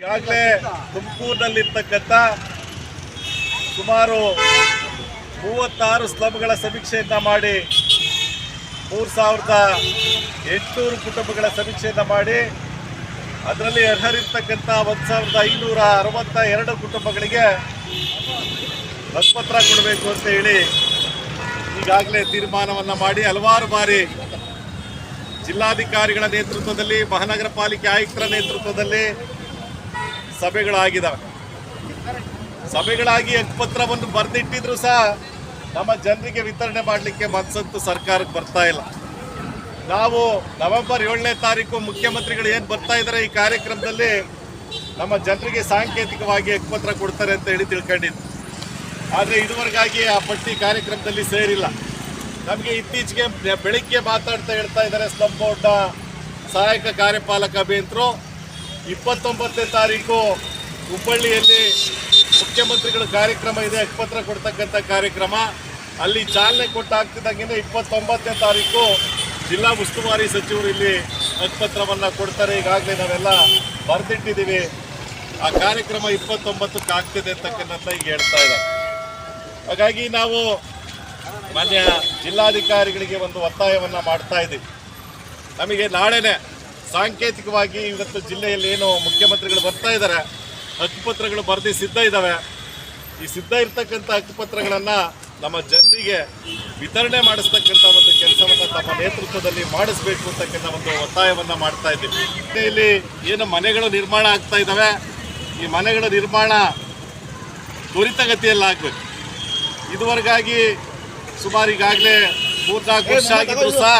ಈಗಾಗಲೇ ತುಮಕೂರಿನಲ್ಲಿರ್ತಕ್ಕಂಥ ಸುಮಾರು ಮೂವತ್ತಾರು ಸ್ಲಮ್ಗಳ ಸಮೀಕ್ಷೆಯನ್ನ ಮಾಡಿ ಮೂರು ಸಾವಿರದ ಎಂಟುನೂರು ಕುಟುಂಬಗಳ ಸಮೀಕ್ಷೆಯನ್ನ ಮಾಡಿ ಅದರಲ್ಲಿ ಅರ್ಹರಿರ್ತಕ್ಕಂಥ ಒಂದು ಸಾವಿರದ ಐನೂರ ಅರವತ್ತ ಎರಡು ಕುಟುಂಬಗಳಿಗೆ ಬಸ್ಪತ್ರ ಕೊಡಬೇಕು ಅಂತ ಹೇಳಿ ಈಗಾಗಲೇ ತೀರ್ಮಾನವನ್ನು ಮಾಡಿ ಹಲವಾರು ಬಾರಿ ಜಿಲ್ಲಾಧಿಕಾರಿಗಳ ನೇತೃತ್ವದಲ್ಲಿ ಮಹಾನಗರ ಪಾಲಿಕೆ ಆಯುಕ್ತರ ನೇತೃತ್ವದಲ್ಲಿ ಸಭೆಗಳಾಗಿದ್ದಾವೆ ಸಭೆಗಳಾಗಿ ಹಕ್ಕುಪತ್ರವನ್ನು ಬರೆದಿಟ್ಟಿದ್ರು ಸಹ ನಮ್ಮ ಜನರಿಗೆ ವಿತರಣೆ ಮಾಡಲಿಕ್ಕೆ ಮನಸ್ಸಂತೂ ಸರ್ಕಾರಕ್ಕೆ ಬರ್ತಾ ಇಲ್ಲ. ನಾವು ನವೆಂಬರ್ ಏಳನೇ ತಾರೀಕು ಮುಖ್ಯಮಂತ್ರಿಗಳು ಏನು ಬರ್ತಾ ಇದ್ದಾರೆ ಈ ಕಾರ್ಯಕ್ರಮದಲ್ಲಿ ನಮ್ಮ ಜನರಿಗೆ ಸಾಂಕೇತಿಕವಾಗಿ ಹಕ್ಕುಪತ್ರ ಕೊಡ್ತಾರೆ ಅಂತ ಹೇಳಿ ತಿಳ್ಕೊಂಡಿದ್ದು ಆದರೆ ಇದುವರೆಗಾಗಿ ಆ ಪಟ್ಟಿ ಕಾರ್ಯಕ್ರಮದಲ್ಲಿ ಸೇರಿಲ್ಲ. ನಮಗೆ ಇತ್ತೀಚೆಗೆ ಬೆಳಿಗ್ಗೆ ಮಾತಾಡ್ತಾ ಹೇಳ್ತಾ ಇದ್ದಾರೆ ಬೋರ್ಡ್ನ ಸಹಾಯಕ ಕಾರ್ಯಪಾಲಕ ಅಭಿಯಂತರು. ಇಪ್ಪತ್ತೊಂಬತ್ತನೇ ತಾರೀಕು ಹುಬ್ಬಳ್ಳಿಯಲ್ಲಿ ಮುಖ್ಯಮಂತ್ರಿಗಳ ಕಾರ್ಯಕ್ರಮ ಇದೆ. ಪತ್ರ ಕೊಡ್ತಕ್ಕಂಥ ಕಾರ್ಯಕ್ರಮ. ಅಲ್ಲಿ ಚಾಲನೆ ಕೊಟ್ಟಾಗ್ತಿದ್ದಂಗೆ ಇಪ್ಪತ್ತೊಂಬತ್ತನೇ ತಾರೀಕು ಜಿಲ್ಲಾ ಉಸ್ತುವಾರಿ ಸಚಿವರು ಇಲ್ಲಿ ಹಕ್ಪತ್ರವನ್ನು ಕೊಡ್ತಾರೆ. ಈಗಾಗಲೇ ನಾವೆಲ್ಲ ಬರೆದಿಟ್ಟಿದ್ದೀವಿ. ಆ ಕಾರ್ಯಕ್ರಮ ಇಪ್ಪತ್ತೊಂಬತ್ತಕ್ಕೆ ಆಗ್ತಿದೆ ಅಂತಕ್ಕಂಥ ಈಗ ಹೇಳ್ತಾ ಇದೆ ಹಾಗಾಗಿ ನಾವು ಮಾನ್ಯ ಜಿಲ್ಲಾಧಿಕಾರಿಗಳಿಗೆ ಒಂದು ಒತ್ತಾಯವನ್ನು ಮಾಡ್ತಾ ಇದ್ದೀವಿ. ನಮಗೆ ನಾಳೆನೆ ಸಾಂಕೇತಿಕವಾಗಿ ಇವತ್ತು ಜಿಲ್ಲೆಯಲ್ಲಿ ಏನು ಮುಖ್ಯಮಂತ್ರಿಗಳು ಬರ್ತಾ ಇದ್ದಾರೆ, ಹಕ್ಕುಪತ್ರಗಳು ಬರೆದು ಸಿದ್ಧ ಇದ್ದಾವೆ. ಈ ಸಿದ್ಧ ಇರ್ತಕ್ಕಂಥ ಹಕ್ಕುಪತ್ರಗಳನ್ನು ನಮ್ಮ ಜನರಿಗೆ ವಿತರಣೆ ಮಾಡಿಸ್ತಕ್ಕಂಥ ಒಂದು ಕೆಲಸವನ್ನು ತಮ್ಮ ನೇತೃತ್ವದಲ್ಲಿ ಮಾಡಿಸ್ಬೇಕು ಅಂತಕ್ಕಂಥ ಒಂದು ಒತ್ತಾಯವನ್ನು ಮಾಡ್ತಾ ಇದ್ದೀವಿ. ಇಲ್ಲಿ ಏನು ಮನೆಗಳು ನಿರ್ಮಾಣ ಆಗ್ತಾ ಇದ್ದಾವೆ, ಈ ಮನೆಗಳ ನಿರ್ಮಾಣ ತ್ವರಿತಗತಿಯಲ್ಲಿ ಆಗಬೇಕು. ಇದುವರೆಗಾಗಿ ಸುಮಾರು ಈಗಾಗಲೇ ಮೂರ್ನಾಲ್ಕು ವರ್ಷ ಆಗಿದ್ರು ಸಹ,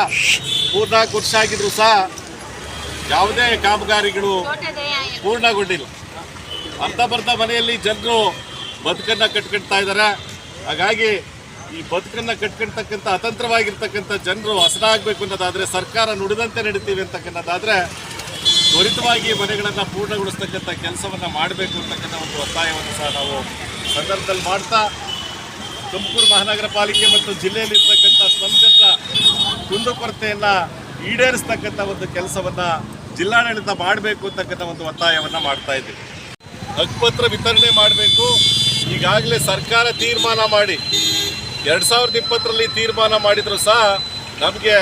ಮೂರ್ನಾಲ್ಕು ವರ್ಷ ಆಗಿದ್ರು ಸಹ ಯಾವುದೇ ಕಾಮಗಾರಿಗಳು ಪೂರ್ಣಗೊಂಡಿಲ್ಲ. ಅರ್ಧಬರ್ಧ ಮನೆಯಲ್ಲಿ ಜನರು ಬದುಕನ್ನ ಕಟ್ಕೊಳ್ತಾ ಇದ್ದಾರೆ ಹಾಗಾಗಿ ಈ ಬದುಕನ್ನ ಕಟ್ಕೊಳ್ತಕ್ಕಂಥ ಅತಂತ್ರವಾಗಿರ್ತಕ್ಕಂಥ ಜನರು ಹಸನಾಗಬೇಕು ಅನ್ನೋದಾದರೆ ಸರ್ಕಾರ ನುಡಿದಂತೆ ನಡೀತೀವಿ ಅಂತಕ್ಕಂಥದ್ದಾದ್ರೆ ತ್ವರಿತವಾಗಿ ಮನೆಗಳನ್ನು ಪೂರ್ಣಗೊಳಿಸ್ತಕ್ಕಂಥ ಕೆಲಸವನ್ನು ಮಾಡಬೇಕು ಅಂತಕ್ಕಂಥ ಒಂದು ಒತ್ತಾಯವನ್ನು ಸಹ ನಾವು ಸಂದರ್ಭದಲ್ಲಿ ಮಾಡ್ತಾ ತುಮಕೂರು ಮಹಾನಗರ ಪಾಲಿಕೆ ಮತ್ತು ಜಿಲ್ಲೆಯಲ್ಲಿ ಇರ್ತಕ್ಕಂಥ ಕುಂದುಕೊರತೆಯನ್ನು ಜನರ ಕುಂದುಕೊರತೆಯನ್ನ ಈಡೇರಿಸ್ತಕ್ಕಂಥ ಒಂದು ಕೆಲಸವನ್ನ ಜಿಲ್ಲಾಡಳಿತ ಮಾಡಬೇಕು ಅಂತಕ್ಕಂಥ ಒಂದು ಒತ್ತಾಯವನ್ನ ಮಾಡ್ತಾ ಇದ್ದೀವಿ ಹಕ್ಕುಪತ್ರ ವಿತರಣೆ ಮಾಡಬೇಕು. ಈಗಾಗಲೇ ಸರ್ಕಾರ ತೀರ್ಮಾನ ಮಾಡಿ, ಎರಡು ಸಾವಿರದ ಇಪ್ಪತ್ತರಲ್ಲಿ ತೀರ್ಮಾನ ಮಾಡಿದ್ರು ಸಹ ನಮಗೆ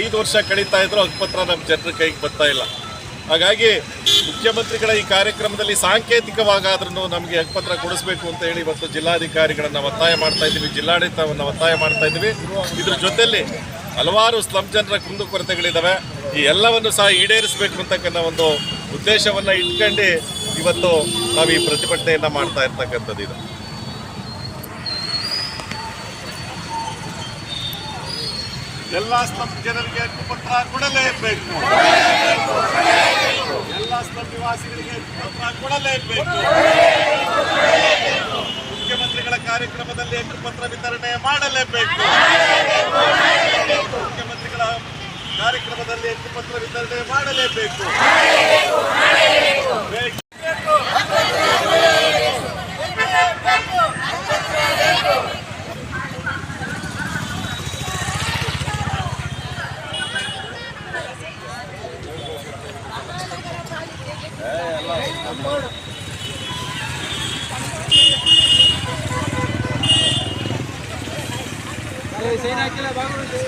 ಐದು ವರ್ಷ ಕಳೀತಾ ಇದ್ರು ಹಕ್ಕುಪತ್ರ ನಮ್ಮ ಜನರ ಕೈಗೆ ಬರ್ತಾ ಇಲ್ಲ. ಹಾಗಾಗಿ ಮುಖ್ಯಮಂತ್ರಿಗಳ ಈ ಕಾರ್ಯಕ್ರಮದಲ್ಲಿ ಸಾಂಕೇತಿಕವಾಗಾದ್ರೂ ನಮಗೆ ಹಕ್ಕುಪತ್ರ ಕೊಡಿಸ್ಬೇಕು ಅಂತ ಹೇಳಿ ಇವತ್ತು ಜಿಲ್ಲಾಧಿಕಾರಿಗಳನ್ನ ಒತ್ತಾಯ ಮಾಡ್ತಾ ಇದ್ದೀವಿ ಜಿಲ್ಲಾಡಳಿತವನ್ನು ಒತ್ತಾಯ ಮಾಡ್ತಾ ಇದ್ದೀವಿ ಇದ್ರ ಜೊತೆಯಲ್ಲಿ ಹಲವಾರು ಸ್ಲಮ್ ಜನರ ಕುಂದುಕೊರತೆಗಳಿದ್ದಾವೆ ಈ ಎಲ್ಲವನ್ನು ಸಹ ಈಡೇರಿಸಬೇಕು ಅಂತಕ್ಕಂಥ ಒಂದು ಉದ್ದೇಶವನ್ನು ಇಟ್ಕೊಂಡು ಇವತ್ತು ನಾವು ಈ ಪ್ರತಿಭಟನೆಯನ್ನು ಮಾಡ್ತಾ ಇರ್ತಕ್ಕಂಥದ್ದು ಇದು. ಎಲ್ಲ ಜನರಿಗೆ ಹಕ್ಕುಪತ್ರ ಕೊಡಲೇಬೇಕು ಎಲ್ಲ ಸ್ಥಳ ನಿವಾಸಿಗಳಿಗೆ ಹಕ್ಕುಪತ್ರ ಕೊಡಲೇಬೇಕು ಮುಖ್ಯಮಂತ್ರಿಗಳ ಕಾರ್ಯಕ್ರಮದಲ್ಲಿ ಕುಪತ್ರ ವಿತರಣೆ ಮಾಡಲೇಬೇಕು ಮುಖ್ಯಮಂತ್ರಿಗಳ ಕಾರ್ಯಕ್ರಮದಲ್ಲಿ ಹಕ್ಕುಪತ್ರ ವಿತರಣೆ ಮಾಡಲೇಬೇಕು ಬೇಕು. ಸೈನ್ ಹಾಕಿಲ್ಲ ಬಾಗುಂಟು